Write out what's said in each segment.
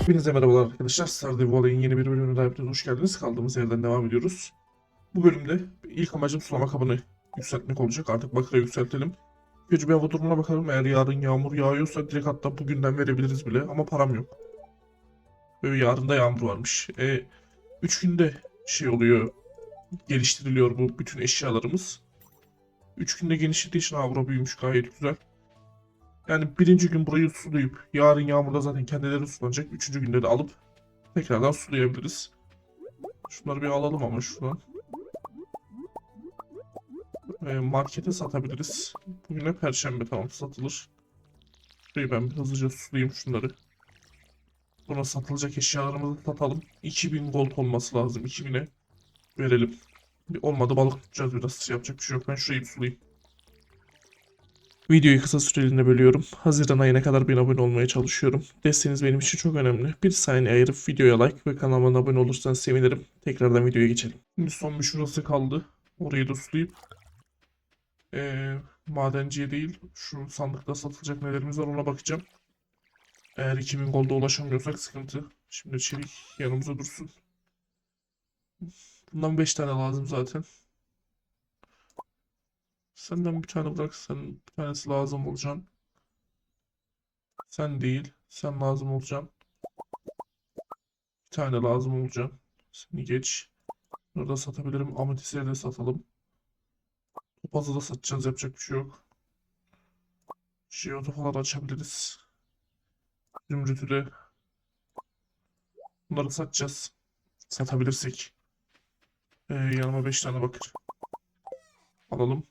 Hepinize merhabalar arkadaşlar. Stardew Valley'in yeni bir bölümüne daha hepiniz hoş geldiniz. Kaldığımız yerden devam ediyoruz. Bu bölümde ilk amacım sulama kabını yükseltmek olacak. Artık bakıra yükseltelim. Önce bir hava durumuna bakalım. Eğer yarın yağmur yağıyorsa direkt hatta bugünden verebiliriz bile. Ama param yok. Ve yarın da yağmur varmış. E, 3 günde şey oluyor. Geliştiriliyor bu bütün eşyalarımız. 3 günde genişlediği için avro büyümüş gayet güzel. Yani birinci gün burayı sulayıp yarın yağmurda zaten kendileri sulanacak. Üçüncü günde de alıp tekrardan sulayabiliriz. Şunları bir alalım ama şuradan. Ee, markete satabiliriz. Bugüne perşembe tamam satılır. Şurayı ben bir hızlıca sulayayım şunları. Sonra satılacak eşyalarımızı satalım. 2000 gold olması lazım. 2000'e verelim. Bir olmadı balık tutacağız biraz. Yapacak bir şey yok. Ben şurayı bir sulayayım. Videoyu kısa süreliğine bölüyorum. Haziran ayına kadar bin abone olmaya çalışıyorum. Desteğiniz benim için çok önemli. Bir saniye ayırıp videoya like ve kanalıma abone olursanız sevinirim. Tekrardan videoya geçelim. Şimdi son bir şurası kaldı. Orayı da sulayıp eee, madenciye değil şu sandıkta satılacak nelerimiz var ona bakacağım. Eğer 2000 golda ulaşamıyorsak sıkıntı. Şimdi çelik yanımıza dursun. Bundan 5 tane lazım zaten. Senden bir tane bırak. Sen bir tanesi lazım olacaksın. Sen değil. Sen lazım olacaksın. Bir tane lazım olacaksın. Seni geç. Burada satabilirim. Ametistleri de satalım. Topazı da satacağız. Yapacak bir şey yok. Jeodu falan açabiliriz. Zümrütü de. Bunları satacağız. Satabilirsek. Ee, yanıma 5 tane bakır. Alalım.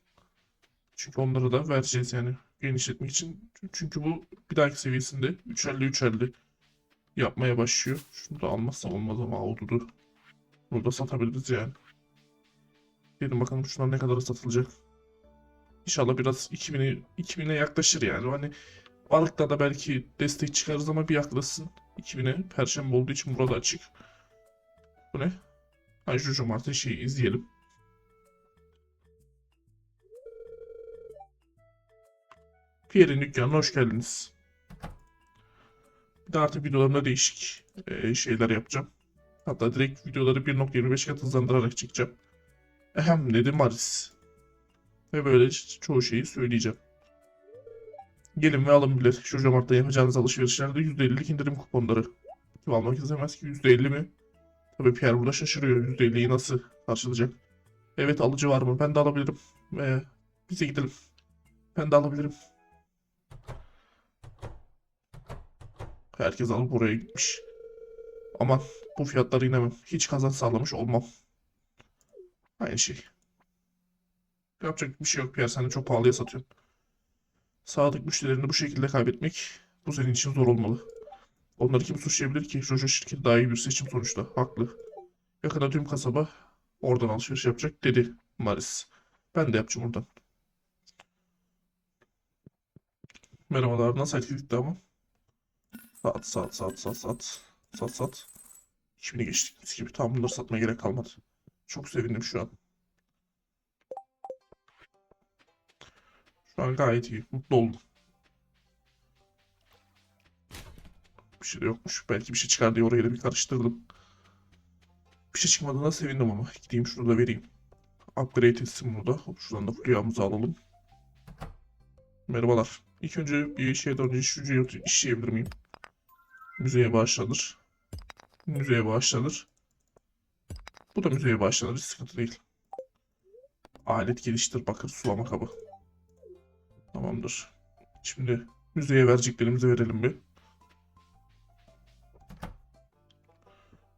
Çünkü onları da vereceğiz yani genişletmek için. Çünkü bu bir dahaki seviyesinde 350 350 yapmaya başlıyor. Şunu da almazsam olmaz ama avududu. Bunu da satabiliriz yani. Gelin bakalım şunlar ne kadar satılacak. İnşallah biraz 2000'e 2000'e yaklaşır yani. Hani balıkta da belki destek çıkarız ama bir yaklaşsın. 2000'e perşembe olduğu için burada açık. Bu ne? Ay şu cumartesi şeyi izleyelim. Pierre'in dükkanına hoş geldiniz. Bir de artık videolarımda değişik e, şeyler yapacağım. Hatta direkt videoları 1.25 kat hızlandırarak çekeceğim. Ehem dedi Maris. Ve böyle ço- çoğu şeyi söyleyeceğim. Gelin ve alın bilir. Şu Jomart'ta yapacağınız alışverişlerde %50'lik indirim kuponları. Kim almak istemez ki %50 mi? Tabii Pierre burada şaşırıyor. %50'yi nasıl karşılayacak? Evet alıcı var mı? Ben de alabilirim. Ee, bize gidelim. Ben de alabilirim. Herkes alıp oraya gitmiş. Aman bu fiyatları inemem. Hiç kazanç sağlamış olmam. Aynı şey. Yapacak bir şey yok Pierre. Sen de çok pahalıya satıyorsun. Sadık müşterilerini bu şekilde kaybetmek bu senin için zor olmalı. Onları kim suçlayabilir ki? Jojo şirketi daha iyi bir seçim sonuçta. Haklı. Yakında tüm kasaba oradan alışveriş yapacak dedi Maris. Ben de yapacağım oradan. Merhabalar. Nasıl etkilikti ama? Sat sat sat sat sat. Sat sat. 2000'i geçtik mis gibi. Tamam bunları satmaya gerek kalmadı. Çok sevindim şu an. Şu an gayet iyi. Mutlu oldum. Bir şey de yokmuş. Belki bir şey çıkar diye orayı da bir karıştırdım. Bir şey çıkmadığına sevindim ama. Gideyim şunu da vereyim. Upgrade etsin bunu da. Şuradan da fulyamızı alalım. Merhabalar. İlk önce bir şeyden önce şu işleyebilir miyim? Müzeye bağışlanır. Müzeye bağışlanır. Bu da müzeye bağışlanır. Hiç sıkıntı değil. Alet geliştir bakır sulama kabı. Tamamdır. Şimdi müzeye vereceklerimizi verelim bir.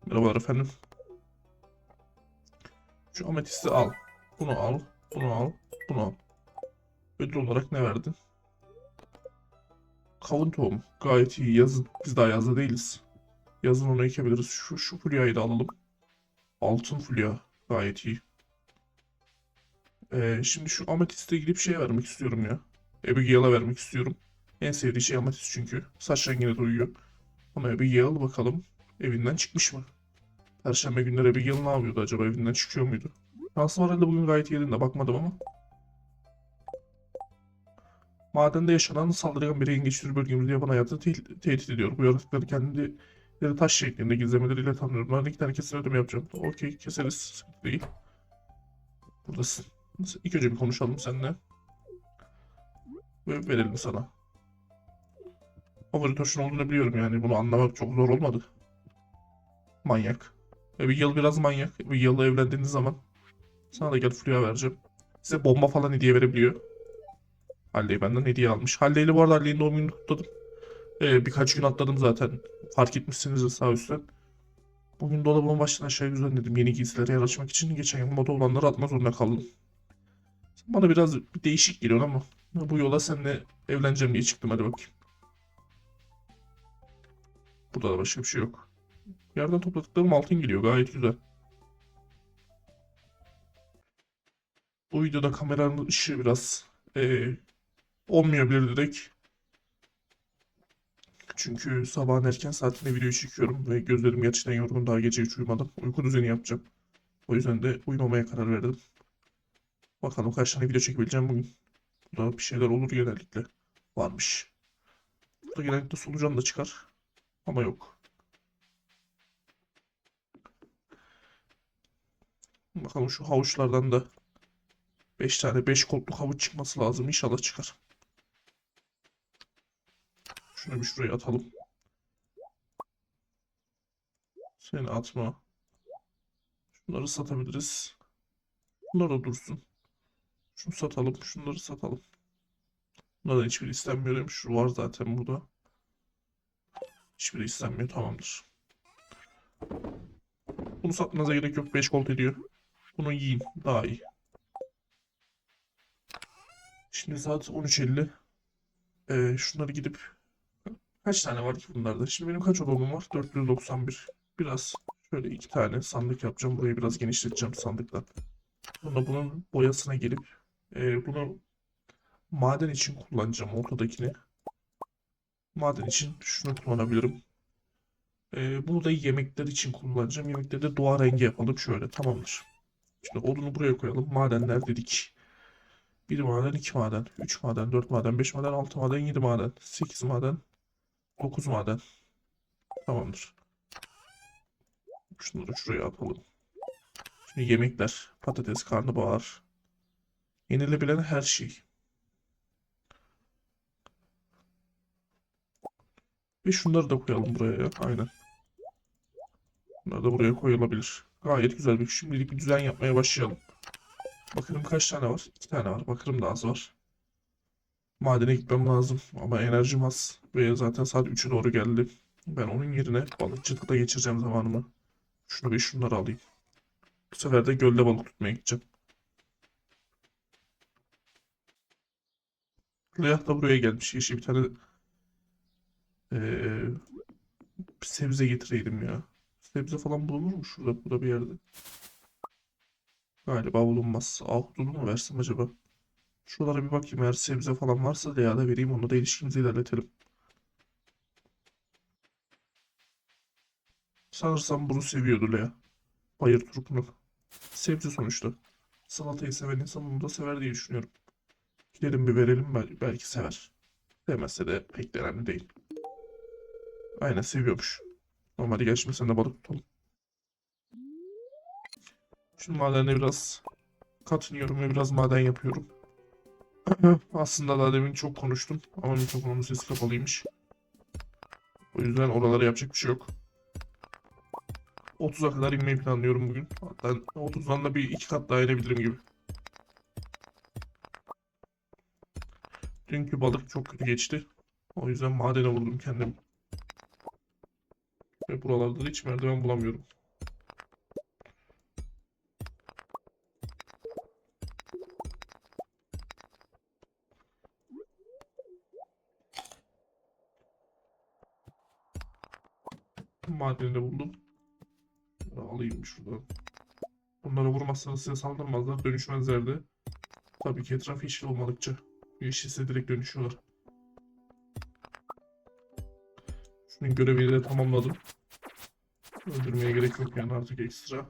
Merhabalar efendim. Şu ametisti al. Bunu al. Bunu al. Bunu al. Ödül olarak ne verdin? Kavun tohumu. Gayet iyi. Yazın. Biz daha yazda değiliz. Yazın onu ekebiliriz. Şu, şu fulyayı da alalım. Altın fulya. Gayet iyi. Ee, şimdi şu ametiste gidip şey vermek istiyorum ya. Abigail'a vermek istiyorum. En sevdiği şey ametist çünkü. Saç rengine de uyuyor. Ama Abigail bakalım evinden çıkmış mı? Perşembe günleri Abigail ne yapıyordu acaba? Evinden çıkıyor muydu? Şansım herhalde bugün gayet yerinde. Bakmadım ama. Madende yaşanan saldırgan bir yengeç türü bölgemizde yaban hayatı te- tehdit ediyor. Bu yaratıkları kendileri taş şeklinde gizlemeleriyle tanıyorum. Ben iki tane kesin ödeme yapacağım. Okey keseriz. Sıkıntı değil. Buradasın. İlk önce bir konuşalım seninle. Ve verelim sana. Tuşun olduğunu biliyorum yani. Bunu anlamak çok zor olmadı. Manyak. Bir yıl biraz manyak. Bir yılla evlendiğiniz zaman sana da gel Fulya vereceğim. Size bomba falan hediye verebiliyor. Halley benden hediye almış. Halley ile bu arada Halley'in doğum gününü kutladım. Ee, birkaç gün atladım zaten. Fark etmişsinizdir sağ üstten. Bugün dolabımın baştan aşağı düzenledim yeni giysilere yer açmak için. Geçen yıl moda olanları atma zorunda kaldım. Bana biraz bir değişik geliyor ama bu yola seninle evleneceğim diye çıktım hadi bakayım. Burada da başka bir şey yok. Yerden topladıklarım altın geliyor gayet güzel. Bu videoda kameranın ışığı biraz eee olmayabilir direkt. Çünkü sabahın erken saatinde video çekiyorum ve gözlerim gerçekten yorgun daha gece hiç uyumadım. Uyku düzeni yapacağım. O yüzden de uyumamaya karar verdim. Bakalım kaç tane video çekebileceğim bugün. Burada bir şeyler olur genellikle. Varmış. Burada genellikle solucan da çıkar. Ama yok. Bakalım şu havuçlardan da 5 tane 5 koltuk havuç çıkması lazım. İnşallah çıkar. Şunu bir şuraya atalım. Seni atma. Şunları satabiliriz. Bunlar da dursun. Şunu satalım. Şunları satalım. Bunlardan hiçbiri istenmiyor. Şu var zaten burada. Hiçbiri istenmiyor. Tamamdır. Bunu satmanıza gerek yok. 5 gold ediyor. Bunu yiyin. Daha iyi. Şimdi saat 13.50. Ee, şunları gidip kaç tane var ki bunlarda? Şimdi benim kaç odamım var? 491. Biraz şöyle iki tane sandık yapacağım. Burayı biraz genişleteceğim sandıkla. Sonra bunun boyasına gelip e, bunu maden için kullanacağım ortadakini. Maden için şunu kullanabilirim. E, bunu da yemekler için kullanacağım. Yemekleri de doğa rengi yapalım şöyle tamamdır. Şimdi odunu buraya koyalım. Madenler dedik. 1 maden, 2 maden, 3 maden, 4 maden, 5 maden, 6 maden, 7 maden, 8 maden, 9 maden. Tamamdır. Şunları şuraya atalım. Şimdi yemekler, patates, karnabahar. Yenilebilen her şey. Ve şunları da koyalım buraya ya. Aynen. Bunlar da buraya koyulabilir. Gayet güzel bir şimdilik bir düzen yapmaya başlayalım. Bakırım kaç tane var? İki tane var. Bakırım da az var. Madene gitmem lazım ama enerjim az. Ve zaten saat 3'e doğru geldi. Ben onun yerine balıkçılıkta geçireceğim zamanımı. Şunu ve şunları alayım. Bu sefer de gölde balık tutmaya gideceğim. Reyah da buraya gelmiş. Yeşil bir tane eee, sebze getireydim ya. Sebze falan bulunur mu şurada, burada bir yerde? Galiba bulunmaz. Ahudunu mu versem acaba? Şuralara bir bakayım eğer sebze falan varsa da ya da vereyim onu da ilişkimizi ilerletelim. Sanırsam bunu seviyordu Lea. Bayır turpunu. Sebze sonuçta. Salatayı seven insan onu da sever diye düşünüyorum. Gidelim bir verelim bel- belki sever. Sevmezse de pek de önemli değil. Aynen seviyormuş. Normalde gel şimdi sen de balık tutalım. Şu madene biraz katılıyorum ve biraz maden yapıyorum. Aslında daha demin çok konuştum ama mikrofonun sesi kapalıymış. O yüzden oralara yapacak bir şey yok. 30'a kadar inmeyi planlıyorum bugün. Hatta 30'dan da bir iki kat daha inebilirim gibi. Dünkü balık çok kötü geçti. O yüzden madene vurdum kendim. Buralarda da hiç merdiven bulamıyorum. Madeni de buldum. Alayım şuradan. Bunları vurmazsanız size saldırmazlar. Dönüşmezler de. Tabii ki etraf yeşil olmadıkça. Yeşilse direkt dönüşüyorlar. Şunun görevini de tamamladım. Öldürmeye gerek yok yani artık ekstra.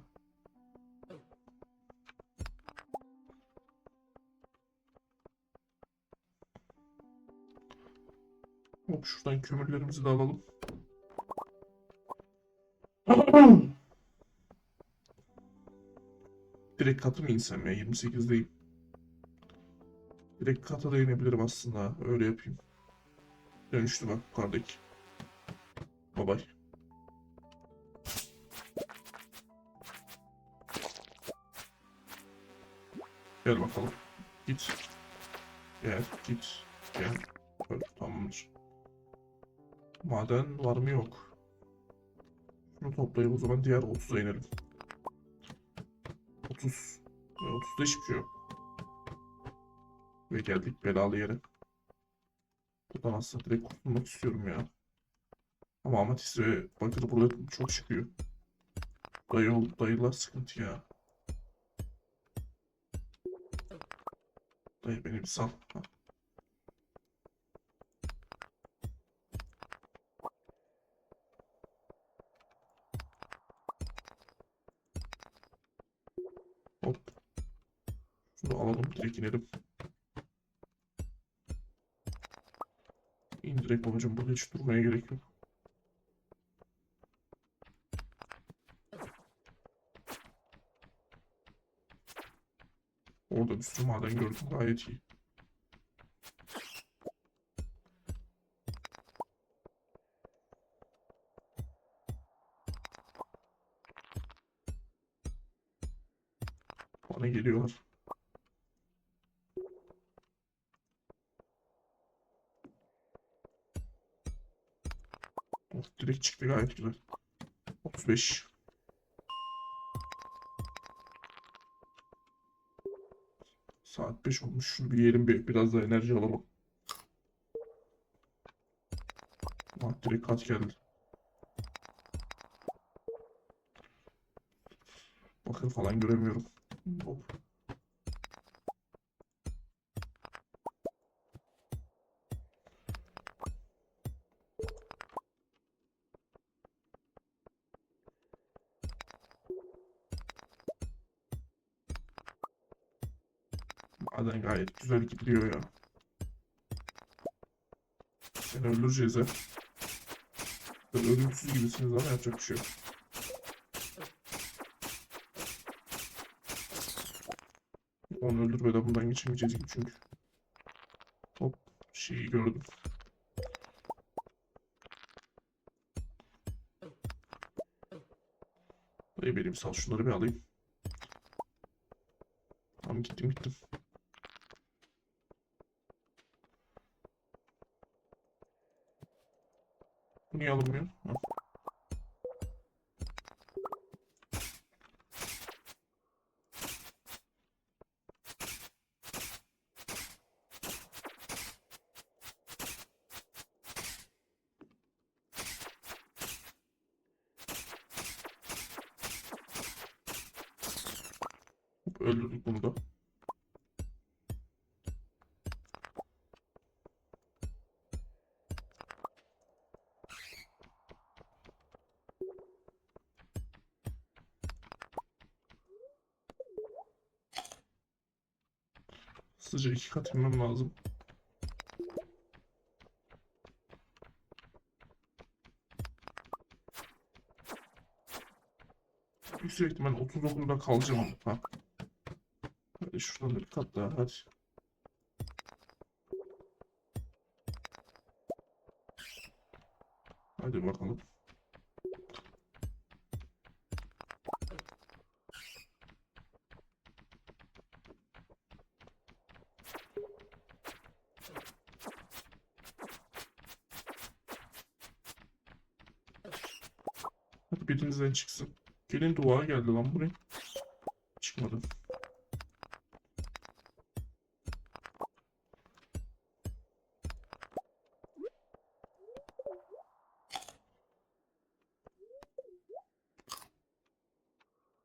Hop şuradan kömürlerimizi de alalım. Direkt katı mı insem ya? 28'deyim. Direkt kata da inebilirim aslında. Öyle yapayım. Dönüştü bak yukarıdaki. Bye bye. Gel bakalım. Git. Gel, git. Gel. Böyle, tamamdır. Maden var mı yok. Şunu toplayıp o zaman diğer 30'a inelim. 30. Ve 30'da hiçbir şey yok. Ve geldik belalı yere. Buradan aslında direkt kurtulmak istiyorum ya. Ama amatist ve bakır burada çok çıkıyor. Dayı dayılar sıkıntı ya. Dayı beni sal. Hop. Şunu alalım direkt inelim. İn direkt babacım burada hiç durmaya gerek yok. Sürü maden gördüm gayet iyi. Bana geliyorlar. Of, direkt çıktı gayet güzel. 35. Saat 5 olmuş. Şunu bir yiyelim bir, biraz da enerji alalım. Ah, direkt kat geldi. Bakır falan göremiyorum. Hop. Maden gayet güzel gidiyor ya. Seni öldüreceğiz ha. Ölümsüz gibisiniz ama yapacak bir şey yok. Onu öldürmeden buradan geçemeyeceğiz gibi çünkü. Hop şeyi gördüm. Dayı benim sal şunları bir alayım. Tamam gittim gittim. Niye alınmıyor? Hop, Öldürdük bunu da. Hızlıca iki kat inmem lazım. Yüksek ihtimal 39'da kalacağım. Ha. Hadi şuradan da bir kat daha hadi. Hadi bakalım. Hadi birinizden çıksın. Gelin duvara geldi lan buraya. Çıkmadı.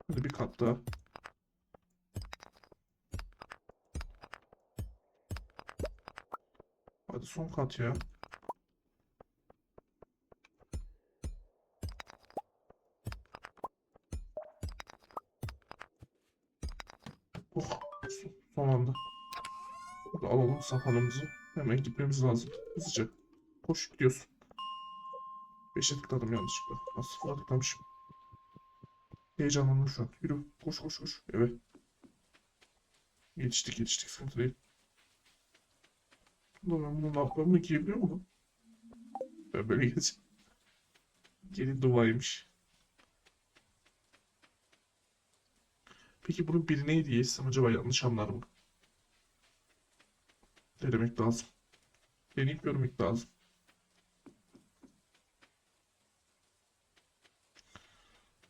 Hadi bir kat daha. Hadi son kat ya. Sapanımızı. Hemen gitmemiz lazım. Hızlıca. Koş gidiyorsun. 5'e tıkladım yanlışlıkla. Nasıl sıfıra tıklamışım. Heyecanlandım şu an. Yürü. Koş koş koş. Evet. Geçtik geçtik. Sıkıntı değil. Ulan ben bunu, ben bunu giyebiliyor muyum? Ben böyle geç. Gelin duaymış. Peki bunun birine hediye etsem acaba yanlış anlar mı? Denemek lazım. Deneyip görmek lazım.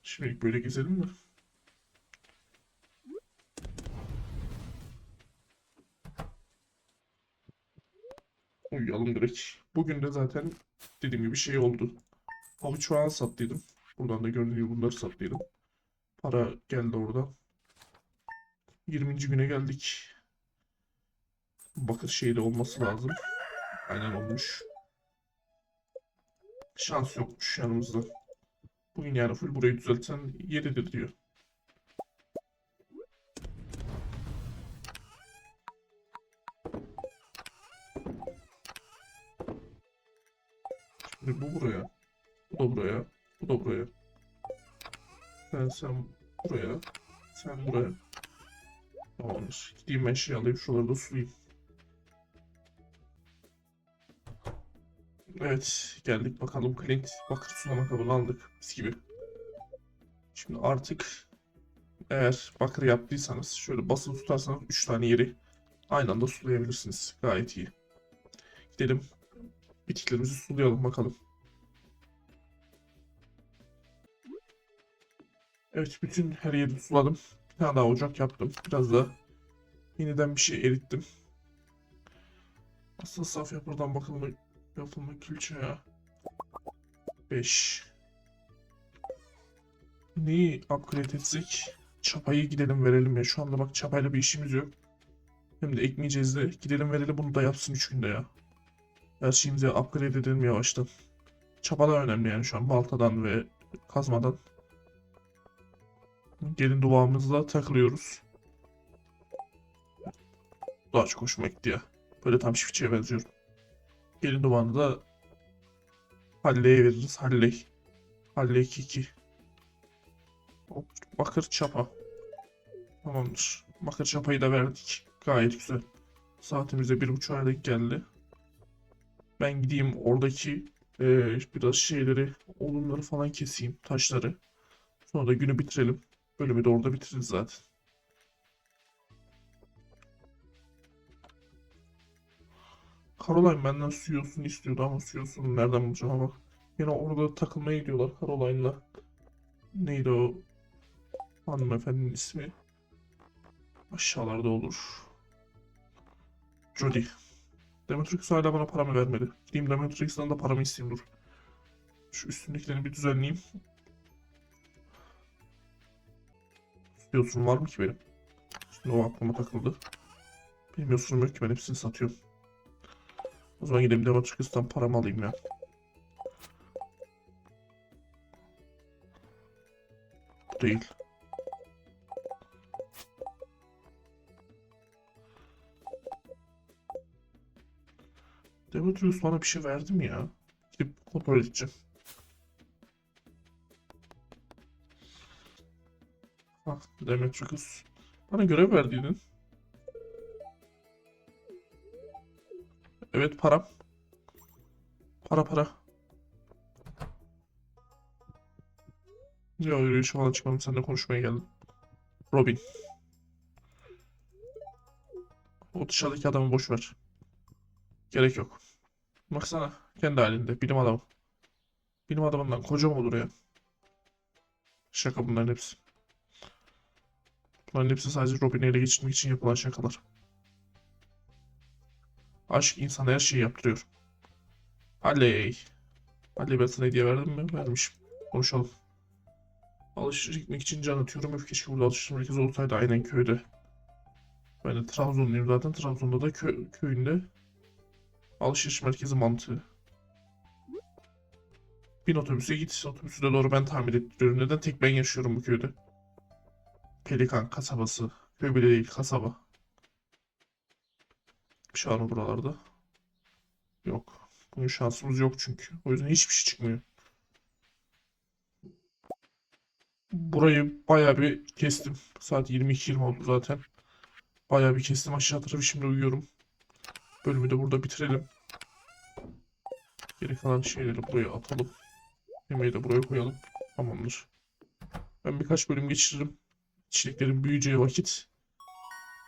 Şimdilik böyle gezelim mi? Uyuyalım direkt. Bugün de zaten dediğim gibi şey oldu. Havuç falan sattıydım. Buradan da gibi bunları sattıydım. Para geldi oradan. 20. güne geldik. Bakır şeyde olması lazım. Aynen olmuş. Şans yokmuş yanımızda. Bugün yani full burayı düzeltsen yeridir diyor. Şimdi bu buraya. Bu da buraya. Bu da buraya. Sen sen buraya. Sen buraya. Tamamdır. Gideyim ben şey alayım. Şuraları da sulayayım. Evet. Geldik bakalım. Clint bakır sulama kabını aldık. Mis gibi. Şimdi artık eğer bakır yaptıysanız şöyle basılı tutarsanız 3 tane yeri aynı anda sulayabilirsiniz. Gayet iyi. Gidelim. Bitkilerimizi sulayalım bakalım. Evet bütün her yeri suladım. Bir tane daha ocak yaptım. Biraz da yeniden bir şey erittim. Aslında saf yapıdan bakılma, yapılma külçe ya. 5 Neyi upgrade etsek? Çapayı gidelim verelim ya. Şu anda bak çapayla bir işimiz yok. Hem de ekmeyeceğiz de. Gidelim verelim bunu da yapsın 3 günde ya. Her şeyimizi upgrade edelim yavaştan. Çapa da önemli yani şu an baltadan ve kazmadan. Gelin duvağımızla takılıyoruz. Daha çok hoşuma gitti ya. Böyle tam çiftçiye benziyorum. Gelin duvağını da Halley'e veririz. Halley. Halley Kiki. Hop, Bakır çapa. Tamamdır. Bakır çapayı da verdik. Gayet güzel. Saatimize bir buçuğa denk geldi. Ben gideyim oradaki eee, biraz şeyleri, odunları falan keseyim. Taşları. Sonra da günü bitirelim. Bölümü de orada bitiririz zaten. Caroline benden su yosunu istiyordu ama su yosunu nereden bulacağım ama. Yine orada takılmaya gidiyorlar Caroline'la. Neydi o hanımefendinin ismi? Aşağılarda olur. Jodie. Demetrix hala bana paramı vermedi. Gideyim Demetrix'ten de paramı isteyeyim dur. Şu üstündekilerini bir düzenleyeyim. Yosunum var mı ki benim? Şimdi o aklıma takıldı. Yosunum yok ki ben hepsini satıyorum. O zaman gideyim Demetrix'ten paramı alayım ya. Bu değil. Demetrius bana bir şey verdi mi ya? Gidip kontrol edeceğim. Bak Demetrius. Bana görev verdiydin. Evet param. Para para. Ya yürüyüş falan çıkmadım. Seninle konuşmaya geldim. Robin. O dışarıdaki adamı boş ver. Gerek yok. Baksana kendi halinde bilim adamı. Bilim adamından koca mı olur ya? Şaka bunların hepsi. Bunların hepsi sadece Robin'i ele geçirmek için yapılan şakalar. Aşk insana her şeyi yaptırıyor. Halley. Halley ben sana hediye verdim mi? Vermişim. Konuşalım. Alışveriş gitmek için can atıyorum. Öf keşke burada alışveriş merkezi olsaydı aynen köyde. Ben de Trabzonluyum zaten. Trabzon'da da kö köyünde alışveriş merkezi mantığı. Bin otobüse git. Otobüsü de doğru ben tamir ettiriyorum. Neden tek ben yaşıyorum bu köyde? Pelikan kasabası. Köy bile değil kasaba. Şu an buralarda. Yok. Bugün şansımız yok çünkü. O yüzden hiçbir şey çıkmıyor. Burayı bayağı bir kestim. Saat 22.20 oldu zaten. Bayağı bir kestim aşağı tarafı şimdi uyuyorum. Bölümü de burada bitirelim. Geri kalan şeyleri buraya atalım. Yemeği de buraya koyalım. Tamamdır. Ben birkaç bölüm geçiririm. Çiçeklerin büyüyeceği vakit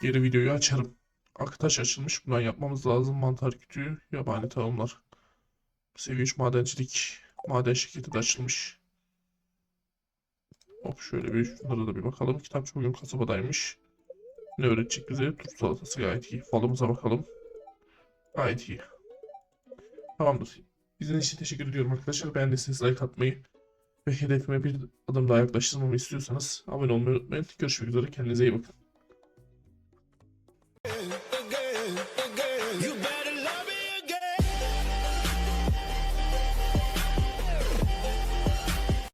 geri videoyu açarım. Aktaş açılmış. Bundan yapmamız lazım. Mantar kütüğü, yabani tohumlar. Seviye 3 madencilik. Maden şirketi de açılmış. Hop şöyle bir şunlara da bir bakalım. Kitapçı bugün kasabadaymış. Ne öğretecek bize? Turp salatası gayet iyi. Falımıza bakalım. Gayet iyi. Tamamdır. İzlediğiniz için teşekkür ediyorum arkadaşlar. Beğendiyseniz like atmayı ve hedefime bir adım daha yaklaştırmamı istiyorsanız abone olmayı unutmayın. Görüşmek üzere. Kendinize iyi bakın.